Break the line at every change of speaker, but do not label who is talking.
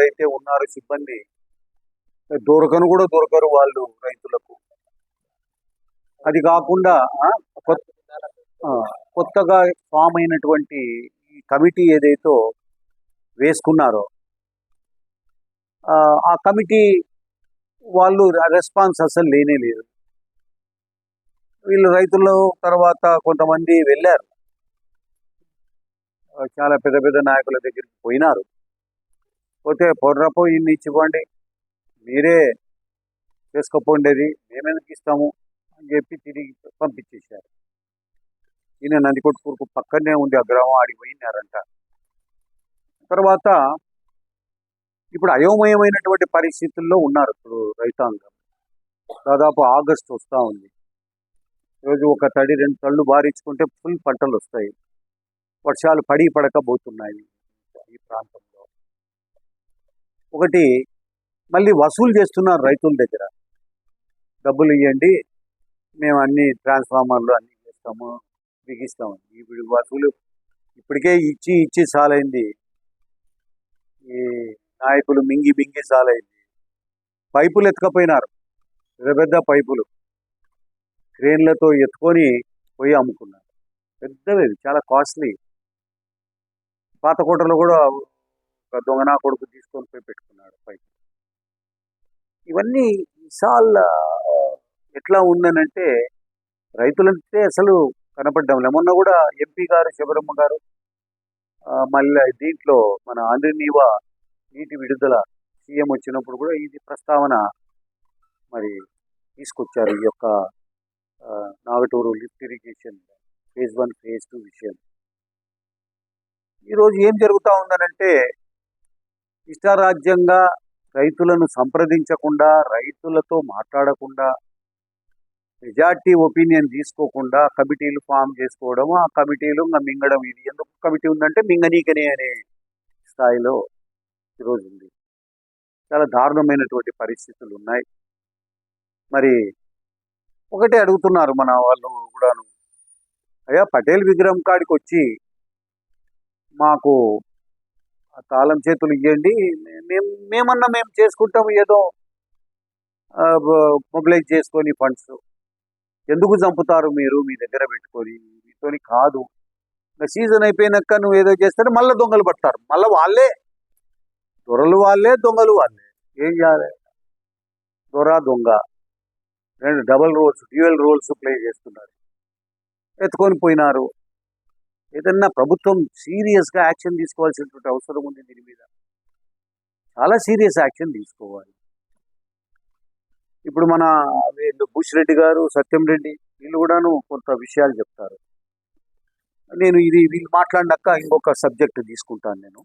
ఎవరైతే ఉన్నారో సిబ్బంది దొరకను కూడా దొరకరు వాళ్ళు రైతులకు. అది కాకుండా కొత్తగా ఫామ్ అయినటువంటి ఈ కమిటీ ఏదైతే వేసుకున్నారో ఆ, కమిటీ వాళ్ళు రెస్పాన్స్ అసలు లేనే లేదు. వీళ్ళు రైతులు తర్వాత కొంతమంది వెళ్ళారు. చాలా పెద్ద పెద్ద నాయకుల దగ్గరికి పోయినారు. పోతే పొర్రపో ఇన్ని ఇచ్చిపోండి మీరే చేసుకోపోండేది మేమెందుకు ఇస్తాము అని చెప్పి తిరిగి పంపించేశారు. ఈయన నందికొట్టుకూరుకు పక్కనే ఉంది ఆ గ్రామం ఆడిపోయినారంట తర్వాత ఇప్పుడు అయోమయమైనటువంటి పరిస్థితుల్లో ఉన్నారు ఇప్పుడు రైతాంగం. దాదాపు ఆగస్టు వస్తూ ఉంది. రోజు ఒక తడి రెండు తళ్ళు బారించుకుంటే ఫుల్ పంటలు వస్తాయి. వర్షాలు పడి పడకపోతున్నాయి ఈ ప్రాంతంలో. ఒకటి మళ్ళీ వసూలు చేస్తున్నారు రైతుల దగ్గర. డబ్బులు ఇవ్వండి మేము అన్ని ట్రాన్స్ఫార్మర్లు అన్ని చేస్తాము బిగిస్తాము ఇప్పుడు వసూలు ఇప్పటికే ఇచ్చి ఇచ్చి సాలైంది. ఈ నాయకులు మింగి మింగి సాలైంది. పైపులు ఎత్తుకపోయినారు. పెద్ద పెద్ద పైపులు. క్రేన్లతో ఎత్తుకొని పోయి అమ్ముకున్నారు. పెద్దవి చాలా కాస్ట్లీ. పాత కోటలో కూడా ఒక దొంగనా కొడుకు తీసుకొని పోయి పెట్టుకున్నాడు పైకి. ఇవన్నీ విశాల్ ఎట్లా ఉందనంటే రైతులంటే అసలు కనపడ్డం మొన్న కూడా ఎంపీ గారు శబరమ్మ గారు మళ్ళీ దీంట్లో మన ఆంధ్రనీవా నీటి విడుదల సీఎం వచ్చినప్పుడు కూడా ఇది ప్రస్తావన మరి తీసుకొచ్చారు ఈ యొక్క Nagaturu lift irrigation phase one phase two విషయం. ఈరోజు ఏం జరుగుతూ ఉందనంటే ఇష్టారాజ్యంగా రైతులను సంప్రదించకుండా రైతులతో మాట్లాడకుండా మెజార్టీ ఒపీనియన్ తీసుకోకుండా కమిటీలు ఫామ్ చేసుకోవడం ఆ కమిటీలు ఇంకా మింగడం ఇది. ఎందుకు కమిటీ ఉందంటే మింగనీకనే అనే స్థాయిలో ఈరోజు ఉంది. చాలా దారుణమైనటువంటి పరిస్థితులు ఉన్నాయి. మరి ఒకటే అడుగుతున్నారు మన వాళ్ళు కూడాను. అయ్యా పటేల్ విగ్రహం కాడికి వచ్చి మాకు తాళం చేతులు ఇవ్వండి మేము మేమన్నా మేము చేసుకుంటాం ఏదో మొబిలైజ్ చేసుకొని ఫండ్స్. ఎందుకు చంపుతారు మీరు మీ దగ్గర పెట్టుకొని? మీతోని కాదు. సీజన్ అయిపోయినాక నువ్వు ఏదో చేస్తే మళ్ళీ దొంగలు పడతారు. మళ్ళీ వాళ్ళే. దొరలు వాళ్ళే దొంగలు వాళ్ళే. ఏం చేయాలి? దొర దొంగ. రెండు double roles dual roles play చేస్తున్నారు. ఎత్తుకొని పోయినారు. ఏదన్నా ప్రభుత్వం సీరియస్గా యాక్షన్ తీసుకోవాల్సినటువంటి అవసరం ఉంది దీని మీద. చాలా సీరియస్ యాక్షన్ తీసుకోవాలి. ఇప్పుడు మన వీళ్ళు బుష్ రెడ్డి గారు సత్యం రెడ్డి వీళ్ళు కూడాను కొంత విషయాలు చెప్తారు. నేను ఇది వీళ్ళు మాట్లాడినాక ఇంకొక సబ్జెక్ట్ తీసుకుంటాను నేను.